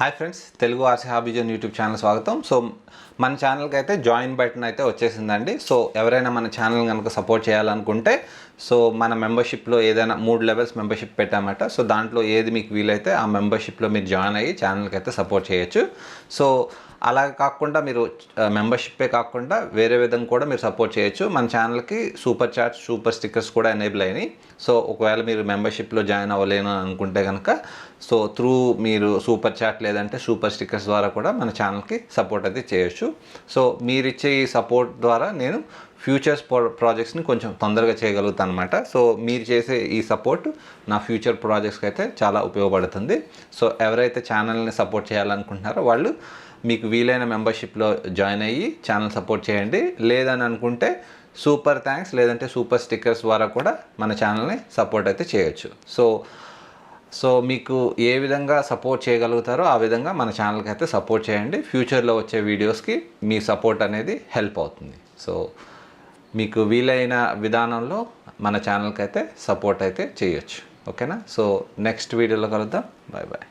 Hi friends Telugu RC hobby zone YouTube channel స్వాగతం. So మన ఛానల్కి అయితే జాయిన్ బటన్ అయితే వచ్చేసిందండి. సో ఎవరైనా మన ఛానల్ కనుక సపోర్ట్ చేయాలనుకుంటే సో మన మెంబర్షిప్లో ఏదైనా మూడు లెవెల్స్ మెంబర్షిప్ పెట్టామట. సో దాంట్లో ఏది మీకు వీలైతే ఆ మెంబర్షిప్లో మీరు జాయిన్ అయ్యి ఛానల్కి అయితే సపోర్ట్ చేయొచ్చు. సో అలా కాకుండా మీరు మెంబర్షిప్పే కాకుండా వేరే విధంగా కూడా మీరు సపోర్ట్ చేయొచ్చు. మన ఛానల్కి సూపర్ చాట్స్ సూపర్ స్టిక్కర్స్ కూడా ఎనేబుల్ అయినాయి. సో ఒకవేళ మీరు మెంబర్షిప్లో జాయిన్ అవ్వలేను అనుకుంటే కనుక సో త్రూ మీరు సూపర్ చాట్ లేదంటే సూపర్ స్టిక్కర్స్ ద్వారా కూడా మన ఛానల్కి సపోర్ట్ అయితే చేయొచ్చు. సో మీరిచ్చే ఈ సపోర్ట్ ద్వారా నేను ఫ్యూచర్స్ ప్రాజెక్ట్స్ని కొంచెం తొందరగా చేయగలుగుతాను అనమాట సో మీరు చేసే ఈ సపోర్ట్ నా ఫ్యూచర్ ప్రాజెక్ట్స్కి అయితే చాలా ఉపయోగపడుతుంది. సో ఎవరైతే ఛానల్ని సపోర్ట్ చేయాలనుకుంటున్నారో వాళ్ళు మీకు వీలైన మెంబర్షిప్లో జాయిన్ అయ్యి ఛానల్ సపోర్ట్ చేయండి. లేదని అనుకుంటే సూపర్ థ్యాంక్స్ లేదంటే సూపర్ స్టిక్కర్స్ ద్వారా కూడా మన ఛానల్ని సపోర్ట్ అయితే చేయొచ్చు. సో సో మీకు ఏ విధంగా సపోర్ట్ చేయగలుగుతారో ఆ విధంగా మన ఛానల్కి అయితే సపోర్ట్ చేయండి. ఫ్యూచర్లో వచ్చే వీడియోస్కి మీ సపోర్ట్ అనేది హెల్ప్ అవుతుంది. సో మీకు వీలైన విధానంలో మన ఛానల్కి అయితే సపోర్ట్ అయితే చేయొచ్చు. ఓకేనా? సో నెక్స్ట్ వీడియోలో కలుద్దాం. Bye bye